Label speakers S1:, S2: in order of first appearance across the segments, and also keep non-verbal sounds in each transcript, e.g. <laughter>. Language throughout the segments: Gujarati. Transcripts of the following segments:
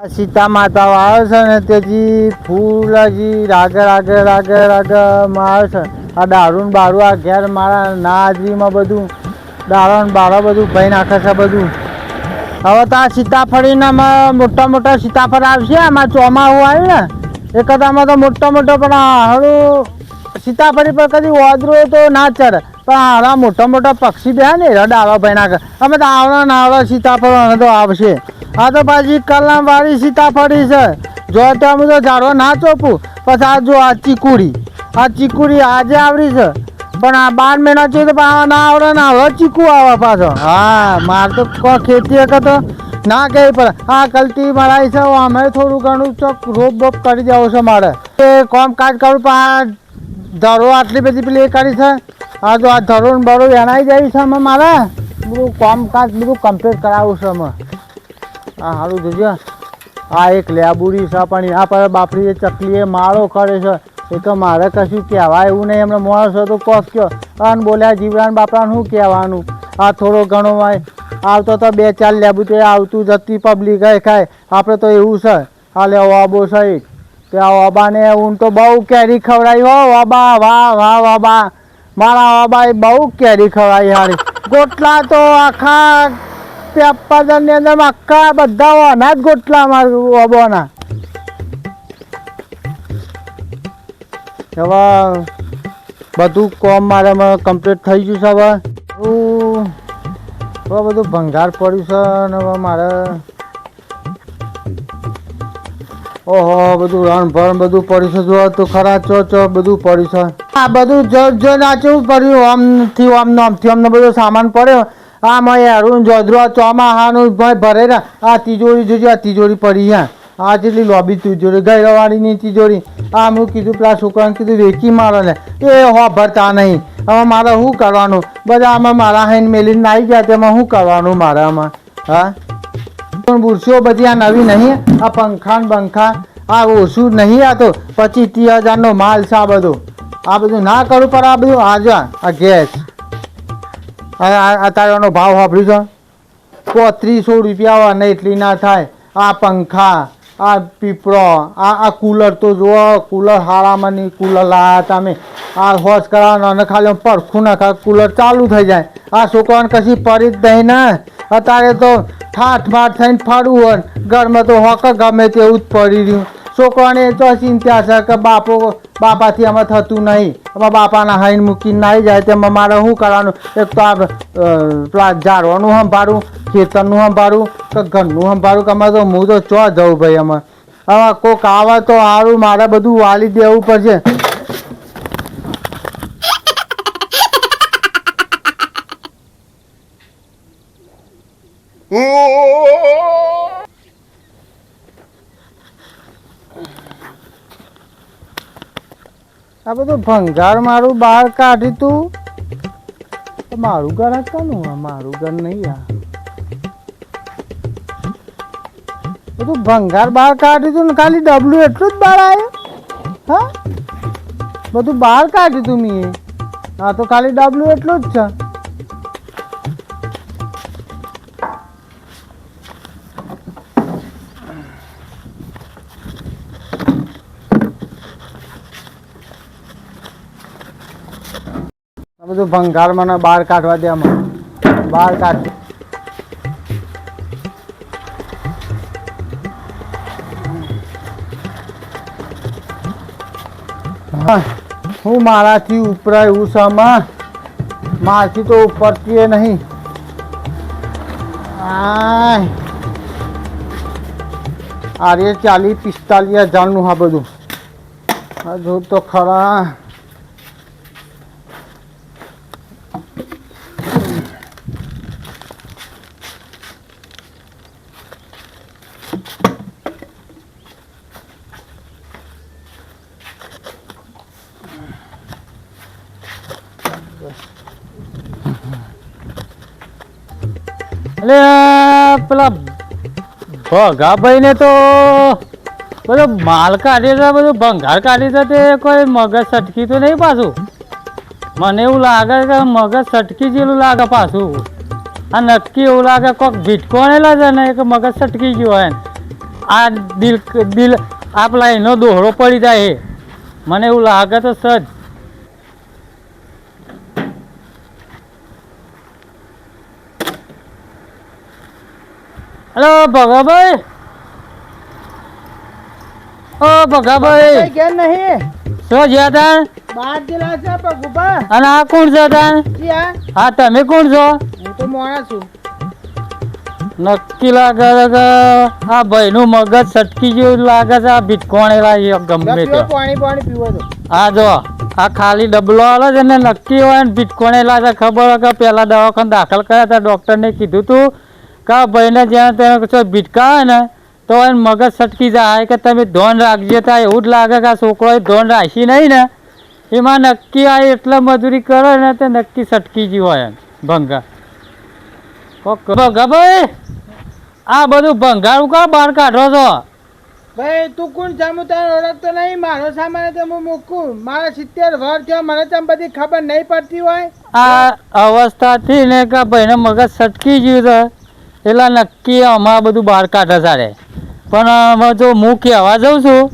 S1: સીતા માતા આવે છે ને તેથી ફૂલ હજી આગળ આગળ આગળ આવે છે. આ દારૂન બારું, આ ઘેર મારા ના બધું, દારૂન બારા બધું ભાઈ નાખે છે બધું. હવે તો આ સીતાફળીના મોટા મોટા સીતાફળ આવશે? આમાં ચોમાસું આવ્યું ને? એ આમાં તો મોટા મોટા પણ હળું સીતાફળી પર કદી વાદરો તો ના ચડે પણ હારા મોટા મોટા પક્ષી બે ને એરા ડાળા ભાઈ નાખે. અમે તો આવડા ને આવડા સીતાફળ તો આવશે. આ તો પાછી કલમ વાળી સીતાફળી છે. જો તમે તો ઝાડો ના ચોપું પછી આ જો આ ચીકુડી આ ચીકુડી આજે આવડી છે. પણ આ બાર મહિના છે તો આ ના આવડે ને હવે ચીકુ આવે પાછો. હા, મારે તો કોઈ ખેતી એક તો ના કહી પડે. હા કલતી મરાઈ છે અમે થોડું ઘણું ચોક રોપ બોપ કરી દેવું છે મારે. એ કોમ કાજ કરું, પણ આ ધરો આટલી બધી પેલી એ કરી છે. હા જો આ ધરો ને બરો એનાઈ જાય છે અમે મારે. બધું કોમ કાજ બધું કમ્પ્લીટ કરાવું છે અમે હા સારું જોજો આ એક લેબુડી છે પણ આ પર બાપડી ચકલી એ માળો કરે છે. એ તો મારે કશું કહેવાય એવું નહીં. એમણે માણસો તો કોક કયો. અને બોલ્યા, જીવરાન બાપરાને શું કહેવાનું? આ થોડો ઘણો હોય આવતો તો બે ચાર લેબુ તો આવતું જતી પબ્લિક એ ખાય. આપણે તો એવું છે. હાલે ઓબો છે તે આ ઓબાને ઊન તો બહુ કેરી ખવડાવી હો ઓબા વાહ વાહ ઓબા મારા ઓબાએ બહુ કેરી ખવડાવી હારી. ગોટલા તો આખા પેપરની અંદર આખા બધા ઓના જ ગોટલા ઓબોના. હવે બધું કોમ મારે કમ્પ્લીટ થઈ ગયું છે હવે. હવે બધું ભંગાર પડ્યું છે અને હવે મારે ઓહો, બધું રણભરણ બધું પડ્યું છે. જો તો ખરા ચો ચો બધું પડ્યું છે. આ બધું જો જો નાચવું પડ્યું. આમથી, આમ, આમથી, આમને બધો સામાન પડ્યો. આમાં અરુણ જોદરો ચોમાહાનું ભાઈ ભરે ને આ તિજોરી જોજો, આ તિજોરી પડી હા. આ જેટલી લોબી તિજોરી ગઈરવાળીની તિજોરી. આ મેં કીધું, પેલા છોકરાને કીધું વેકી મારો ને એ હો, ભરતા નહીં. હવે મારે શું કરવાનું? બધા આમાં મારા હાઈને મેલીને આવી ગયા તેમાં શું કરવાનું મારામાં હા? પણ બુરશીઓ બધી આ નવી નહીં આ પંખા ને બંખા. આ ઓછું નહીં આ તો પચીસ ત્રીસ હજારનો માલ છે આ બધો. આ બધું ના કરું પણ આ બધું આ જો આ ગેસ આ આ- અત્યારે એનો ભાવ વાપર્યું છે? પોત્રીસો રૂપિયા અને એટલી ના થાય. આ પંખા, આ પીપળો, આ આ કુલર તો જુઓ, કુલર હારામાં નહીં કુલર લાયા તમે આ હોશ કરાવવાનો અને ખાલી પડખું નાખા કુલર ચાલુ થઈ જાય. આ છોકરાને કશી પડી જ નહીં ને. અત્યારે તો ઠાઠ માઠ થઈને ફાડવું હોય. ઘરમાં તો હોક ગમે તેવું જ પડી રહ્યું. છોકરાને તો ચિંતા છે કે બાપો, બાપાથી અમે થતું નહીં. એમાં બાપાના હાઈન મૂકીને નાઈ જાય તેમાં મારે શું કરવાનું? એક તો આ પેલા ઝાડવાનું સંભાળું, ખેતરનું સંભાળું, કે ઘરનું સંભાળું, કે અમે તો હું તો ચો જવું ભાઈ અમે હવે કોક આવે તો સારું મારે બધું વાલી દેવું પડશે. આ બધું ભંગાર મારું બહાર કાઢી તું? મારું ઘર હતા આ મારું ઘર નહીં આ. બધું ભંગાર બહાર કાઢી તું ને ખાલી ડબલું એટલું જ બહાર આવ્યું હા? બધું બહાર કાઢ્યું તું મેં હા તો ખાલી ડબલું એટલું જ છે. બધું ભંગાર મને બહાર કાઢવા દે આમાં. બહાર કાઢ. હું મારાથી ઉપરાય છે મારથી તો ઉપરથી એ નહીં. આરે ચાલીસ પિસ્તાલીસ હજારનું હા બધું. હજુ તો ખરા. એટલે પેલા ભગાભાઈ ને તો બધો માલ કાઢી છે બધું ભંગાર કાઢી છે તે કોઈ મગજ સટકી તો નહીં પાછું? મને એવું લાગે કે મગજ સટકી જેવું લાગે પાછું. આ નક્કી એવું લાગે કોક ભીટકોણેલા છે ને કે મગજ સટકી ગયો હોય
S2: આ દિલ દિલ આપલા એનો દોહળો પડી જાય મને એવું લાગે તો સજ. હલો ભગાભાઈ. ઓ ભગાભાઈ.
S3: કેમ નહીં?
S2: શું જ્યાં તા
S3: બાર જિલ્લા છે પગુભા
S2: અને આ કોણ છે તા હા. તમે કોણ છો?
S3: હું તો મોણા છું.
S2: નક્કી લાગે છે કે આ ભાઈનું મગજ સટકી જેવું લાગે છે આ ભીટકોણેલા છે ગમે તે.
S3: પાણી પાણી પીવો તો.
S2: હા જો આ ખાલી ડબલો આવે છે ને નક્કી હોય ને ભીટકોણેલા છે ખબર હોય કે પેલા દવાખાને દાખલ કર્યા હતા ડૉક્ટરને કીધું તું કે ભાઈને જ્યાં તેને કશો ભીટકા ને તો એને મગજ સટકી જાય કે તમે ધોન રાખજો. ત્યાં એવું જ લાગે કે આ છોકરોએ ધોન રાખી નહીં ને. એમાં નક્કી આ એટલે મજૂરી કરે ને તે નક્કી સટકી જ હોય ભંગા ભંગા ભાઈ આ બધું ભંગારું કા બહાર કાઢો છો?
S3: ભાઈ તું કોણ જામું? ઓળખ ઓળખતો નહીં મારો સામાન તો હું મૂકું. મારા સિત્તેર વર થયો મને તેમ બધી ખબર નહીં પડતી હોય.
S2: આ અવસ્થાથી ને કે ભાઈને મગજ સટકી ગયું છે. એટલે નક્કી અમારે બધું બહાર કાઢે સારે પણ હવે જો હું કહેવા જાઉં છું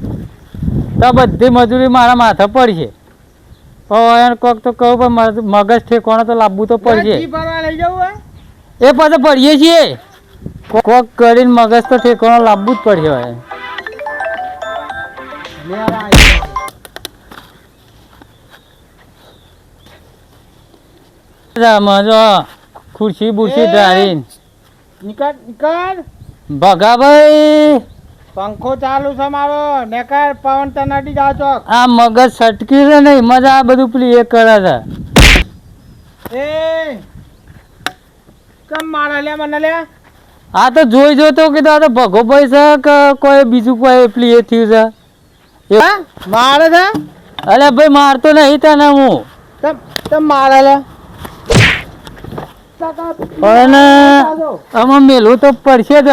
S2: તો બધી મજૂરી મારા માથે પડશે એને કોક તો કહું પણ મગજ ઠેકવાનો તો લાવવું તો પડશે. એ પાછા પડીએ છીએ. કોક- કરીને મગજ તો ઠેકવાનો લાવવું જ પડશે હવે. જો ખુરશી બુરશી! ધારીને.
S3: નીકળ નીકળ
S2: ભગાભાઈ.
S3: પંખો ચાલુ છે મારો. નેકર પવન તનાટી જાવ છો
S2: આ મગજ સટકી છે નહીં. મજા આ બધું પેલી એ કરે છે.
S3: એ કેમ મારા લે મને લે
S2: આ તો જોઈ જોતો કીધું આ તો ભગોભાઈ છે કે કોઈ બીજું કોઈ પેલી એ થયું છે?
S3: મારે છે?
S2: અરે ભાઈ મારતો નહીં તને હું.
S3: તમ તમ મારે લે
S2: આમાં મેલું તો પડશે જ.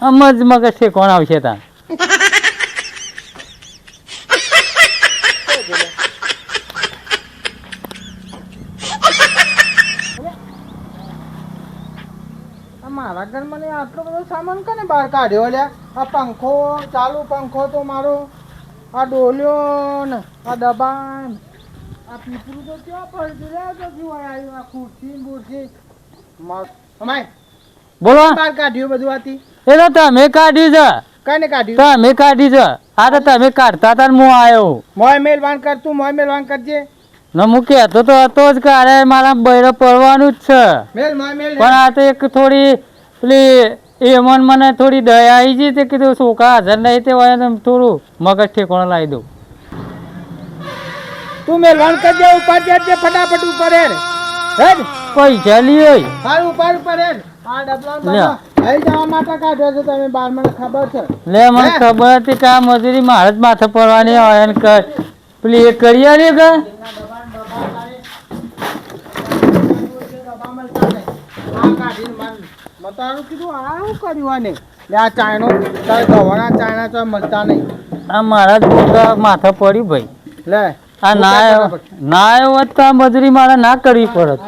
S2: આમ જ મગજ છે કોણ આવશે ત્યાં
S3: મારા ઘર મને આટલો બધો સામાન કોને બહાર કાઢ્યો લે આ પંખો ચાલુ પંખો તો મારો આ ડોલ્યો ને આ દબાણ. આ પીપરું તો ક્યાં પડતું રે તો આવ્યું આ ખુરશી બુરશી અમાય
S2: બોલો.
S3: બહાર કાઢ્યું બધું આથી?
S2: એ તો તમે કાઢ્યું છે.
S3: કને કાઢ્યું?
S2: તમે કાઢી છે. આ તો તમે કાઢતા હતા હું આવ્યો.
S3: મોય મેલ કર તું મોય મેલ કરજે.
S2: ને હું કહેતો તો હતો જ કે અરે મારા બૈરો પડવાનું જ છે. પણ આ તો એક થોડી પેલી મન મને થોડી દયા આવી ગઈ તે કીધું છોકરા હાજર નહીં તે હોય થોડું મગજ ઠેકોણે લાવી દઉં.
S3: તું મેલ વાન કરજે ઉપર જજે ફટાફટ ઉપર હેડ. હેડ.
S2: પૈસા લઈ
S3: હાલ ઉપર ઉપર હેડ. આ ડબલા
S2: લ્યો.
S3: લઈ જવા માટે કાઢ્યો છે તમે બાર મને ખબર છે.
S2: લે મને ખબર હતી કે આ મજૂરી મારે જ માથે પડવાની હોય ને કર પેલી એ કરી આલી કે?
S3: મતારું કીધું આ શું કર્યું આને? આ ચાયનો તારે ગવાના ચાયના તો મળતા નહીં.
S2: આ મારા જ માથે પડ્યું ભાઈ.
S3: લે.
S2: આ ના આવ્યો ના આવ્યો હોત તો આ મજૂરી મારે ના કરવી પડત.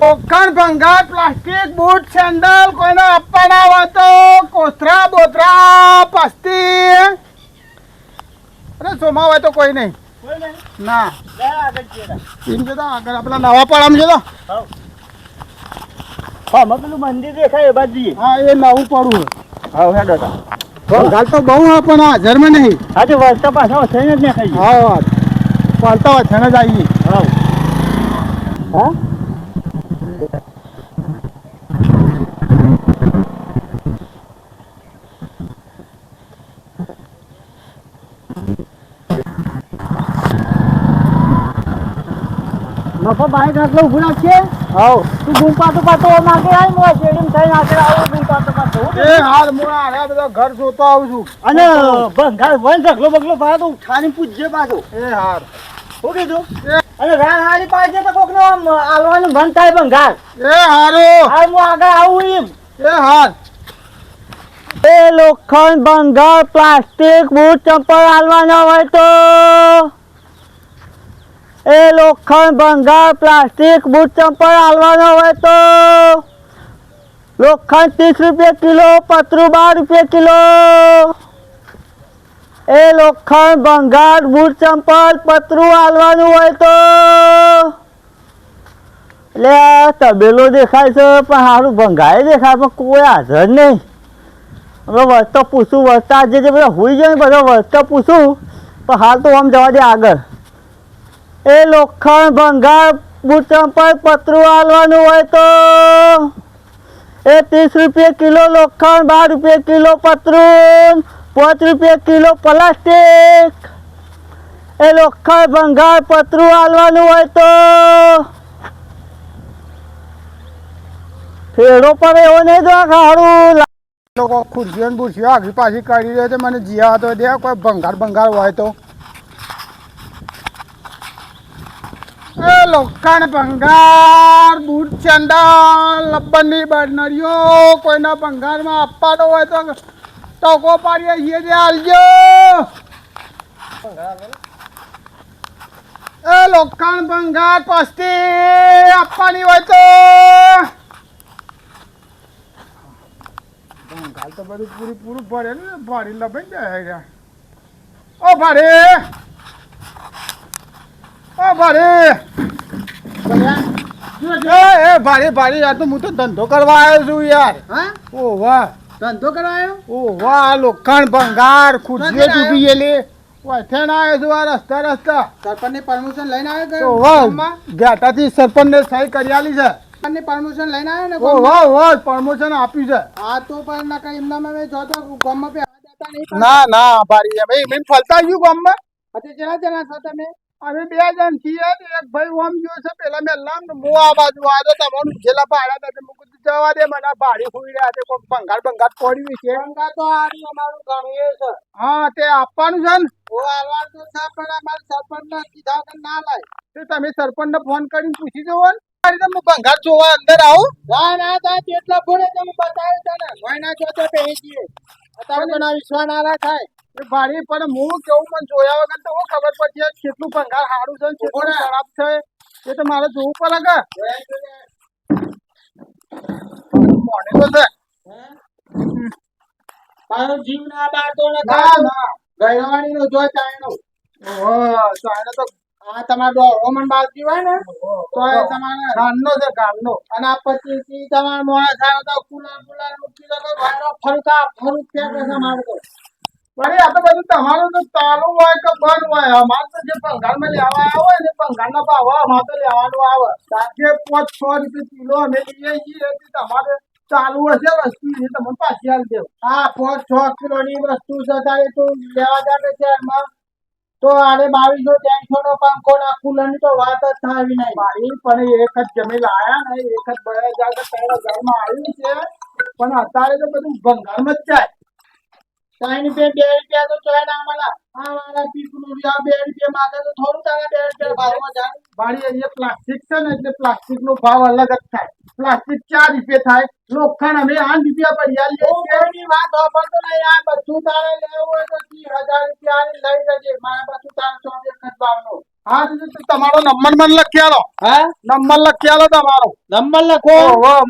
S3: કોકણ ભંગાર પ્લાસ્ટિક બૂટ સેન્ડલ કોઈને આપવાના હોય તો કોથરા બોતરા પસ્તી. અરે સોમા હોય તો કોઈ નહીં. ના. એમ જતા આગળ આપણા નવા પડામ જતો
S4: પેલું મંદિર દેખાય એ બાજુ.
S3: હા એ નવું પડું.
S4: હા હેડો તા.
S3: તો બહુ હા પણ આ જર્મ નહીં.
S4: આજે વળતા પાછા થઈને જ નહીં દેખાય
S3: હા હોય છે ને જ આવીએ.
S4: હા હા. નફો ઘાટલો ઉભું રાખશે હા તું ગુમ પાતો માગે આય મોય શેડીમ થઈ નાખે આવું ગુમ પાતો
S3: એ હાલ હું આ બધા ઘર જોતો આવું છું.
S4: અને ભંગાર વન ઢગલો બગલો પાડો તો. ઉઠાની પૂછજે પાછો
S3: એ હાર.
S4: શું કીધું? અને રાણ હારી પાડજે તો કોકનો આલવાનું મન થાય ભંગાર
S3: એ હારો.
S4: હાલ હું આગળ આવું એમ.
S3: એ હાર
S4: એ લોખંડ ભંગાર પ્લાસ્ટિક બૂટ ચંપલ હાલવાના હોય તો. એ લોખંડ ભંગાર પ્લાસ્ટિક, બૂટ, ચંપલ, હાલવાનો હોય તો. લોખંડ ત્રીસ રૂપિયા કિલો, પતરું બાર રૂપિયા કિલો. એ લોખંડ ભંગાર બૂટ, ચંપલ, પતરું હાલવાનું હોય તો. એટલે તબેલો દેખાય છે, પણ સારું ભંગાય દેખાય, પણ કોઈ હાજર નહીં. હવે વસ્તુ પૂછું વસ્તા જે જે બધા હોઈ જાય બધો તો પૂછું, પણ હાલ તો આમ જવા દે આગળ. એ લોખંડ ભંગાર બૂટ પર પતરું હાલવાનું હોય તો? એ ત્રીસ રૂપિયા કિલો લોખંડ, બાર રૂપિયા કિલો પતરું, પાંચ રૂપિયા કિલો પ્લાસ્ટિક. એ લોખંડ ભંગાર પતરું હાલવાનું હોય તો? ફેરો પણ એવો નહીં તો સારું
S5: લોકો ખુરશીઓ ને બુરશીઓ આગળ પાછી કાઢી રહ્યો તો મને જીયા હતો દે, કોઈ ભંગાર ભંગાર હોય તો. એ લોખંડ ભંગાર બૂટ ચંદલ લબ્બનની બરનરીઓ કોઈના ભંગારમાં આપવાનો હોય તો ટકો પાડીએ છીએ જે હાલજો એ લોખંડ ભંગાર પસ્તી આપવાની હોય તો. ભંગાર તો બધું પૂરું પૂરું ભરે ને ભાડી લબાઈ જાય. ઓ ભાડે ઓ ભારે. એ ભારે ભાડે યાર તો હું તો ધંધો કરવા આવ્યો છું યાર.
S3: હા?
S5: ઓ વાહ.
S3: ધંધો કરાયો
S5: ઓ વાહ લોખંડ ભંગાર ખુરશીઓ તૂટી ગયેલી. વાથેણ આવ્યો છું આ રસ્તા રસ્તા.
S3: સરપંચની પરમિશન લઈને આવ્યો
S5: સહી કરી આલી છે.
S3: સરપંચની પરમિશન લઈને આવ્યો ને
S5: ઓ વાહ વાહ પ્રમોશન આપ્યું છે.
S3: આ તો પણ નકર એમનામાં મેં ગામમાં પણ.
S5: ના ના ભાડી એમ એમ ફલતા ગયું ગામમાં.
S3: અત્યારે જણા જણા છો તમે?
S5: અમે બે જણ છીએ ને એક ભાઈ ઓમ ગયો છે. પેલા મેં લામ ને હું આ બાજુ આ તો તમારું છેલ્લા ભાડા હતા મૂકી જવા દે મને ભાડી હોઈ રહ્યા છે. કોઈ ભંગાર ભંગાર પડ્યું છે.
S3: ભંગાર તો આર્યું અમારું ઘણું છે.
S5: હા તે આપવાનું છે ને?
S3: ઓ આલવાનું તો છે પણ અમારે સરપંચને કીધા કે ના લાય.
S5: તો તમે સરપંચને ફોન કરીને પૂછી જવો ને. મારી હું ભંગાર જોવા અંદર આવું.
S3: ના ના તા કેટલા ભૂલે તમે બતાવ્યું છે ને. મહિના જોતો બેસી જઈએ અત્યારે તો ના વિશ્વાસ ના થાય
S5: ભાડી પણ હું કેવું પણ જોયા વગર તો હું ખબર પડશે કેટલું પંખા સારું છે કેટલું ખરાબ છે. એ તો મારે જોવું પડે કે.
S3: તારો જીવ ના બાળતો ના
S5: ના
S3: ગયવાણી નો. જોઈ તાયનો
S5: ઓહો ચાલે તો
S3: આ તમારો રોમન બાજી હોય ને તો એ તમારે
S5: ગામનો છે ગામનો
S3: અને આ પછી મોડા થાય તો કુલર મૂકી દો તો વાયરો ફરકા ફરું ફેંકે છે
S5: અરે, આ તો બધું તમારું તો ચાલુ હોય કે બંધ હોય? અમારે તો જે ભંગારમાં લેવા હોય ને ભંગારના ભાવ અમારે તો લેવાનું આવે. સાંજે પાંચ, છ રૂપિયા કિલો અમે લઈએ છીએ તમારે ચાલુ હશે વસ્તુ, એ તમને પાછી આવી દેવું
S3: હા, પાંચ, છ કિલો ની વસ્તુ છે તારે તું લેવા જાવે એમાં. તો આરે બાવીસો, ત્રણસો નો પંખો ના કુલરની તો વાત જ થાય નહીં.
S5: મારી, પણ એક જ જમીન લાયા ને, એક જ બે હજાર ત્રણ હજારમાં આવ્યું છે. પણ અત્યારે તો બધું ભંગારમાં જ જાય.
S3: ત્રણ રૂપિયા બે રૂપિયા તો ચોય ના મળે આ મારા પીપલું રહ્યા બે રૂપિયા માંગે તો થોડું તારા બે રૂપિયા ભાવમાં જાય.
S5: ભાડી એ પ્લાસ્ટિક છે ને એટલે પ્લાસ્ટિક નો ભાવ અલગ જ થાય. પ્લાસ્ટિક ચાર રૂપિયા થાય. લોખંડ અમે આઠ રૂપિયા લેવું છીએ
S3: કોઈની વાત સાંભળતો નહીં. આ બધું તારે લેવું હોય તો ત્રીસ હજાર રૂપિયા લઈ જજે. મારા બધું તારે સો ભાવનું.
S5: હા તમારો નંબર મને લખી આલો.
S3: હા?
S5: નંબર લખી આલો તમારો.
S3: નંબર લખો.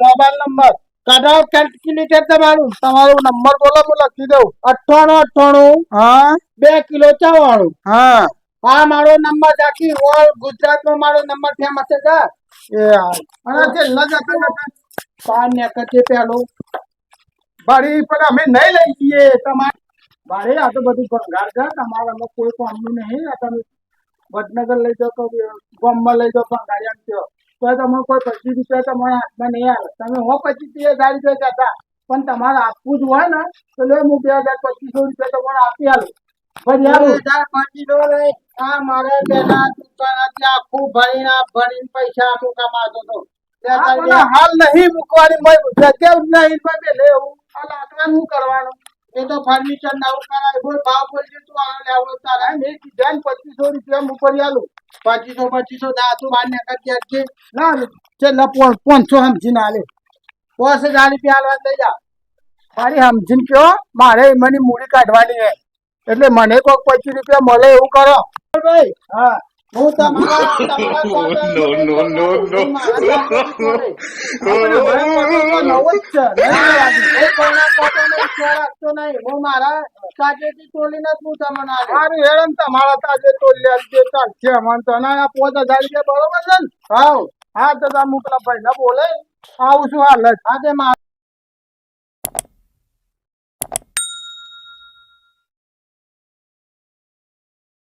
S5: Mobile number.
S3: કઢાવ કેલ્ક્યુલેટર તમારું
S5: તમારો નંબર બોલો હું લખી દઉં.
S3: અઠ્ઠાણું અઠ્ઠાણું.
S5: હા.
S3: બે કિલો ચવાણું.
S5: હા.
S3: આ મારો નંબર આખી ઓલ ગુજરાતમાં મારો નંબર ફેમસ છે સર
S5: એ અને તે જતા
S3: પાન ને કચે પેલો.
S5: ભાડી પણ અમે નહીં લઈ જઈએ. તમારે ભાડે આ તો બધું ભંગાર છે. તમારામાં કોઈ કામનું નહીં. આ તમે વડનગર લઈ જાઓ તો ગામમાં લઈ જાઓ ભંગારિયા તો તમે કોઈ પચીસ રૂપિયા તમારા હાથમાં નહીં આવે. તમે હો પચીસ હજાર રૂપિયા કહેતા. પણ તમારે આપવું જ હોય ને તો લે હું બે હજાર પચીસો રૂપિયા તમારે આપી આલું. હાલ નહીં મૂકવાની નહીં એવું આ લાકડાનું શું કરવાનું?
S3: એ તો ફર્નિચર નવું કરાય બોલ ભાવ બોલજે તું આ લેવો તારા
S5: મેં કીધા ને પચીસો રૂપિયા ઉપર આલું.
S3: પચીસો પચીસો ના તું માન્ય ને કચે છે
S5: ના છેલ્લા પાંચસો સમજીને આલે.
S3: પાંચ હજાર રૂપિયા આલવા લઈ જા.
S5: મારી સમજીને કયો મારે મને મૂડી કાઢવાની હે એટલે મને કોઈક પચીસ રૂપિયા મળે એવું કરો. ભાઈ હા. હું તમારા
S3: No, no, no, no.
S5: હું મારા કોને <laughs> કોને. આપણે મારા કોને તો નવો જ છે. નહીં લાગી. કોઈ કોઈના કોને ઈચ્છા રાખતો નહીં. હું મારા કાચેથી તોલીને જ હું તમને આલીશ. સારું હેડો ને તમારા તાજે તોલી આલજો ચાલશે અમને તો ના આ પાંચ હજાર રૂપિયા બરોબર છે ને હાવ હા તો તમે પેલા ભાઈને બોલે આવું છું હાલ જ. હા તે મારા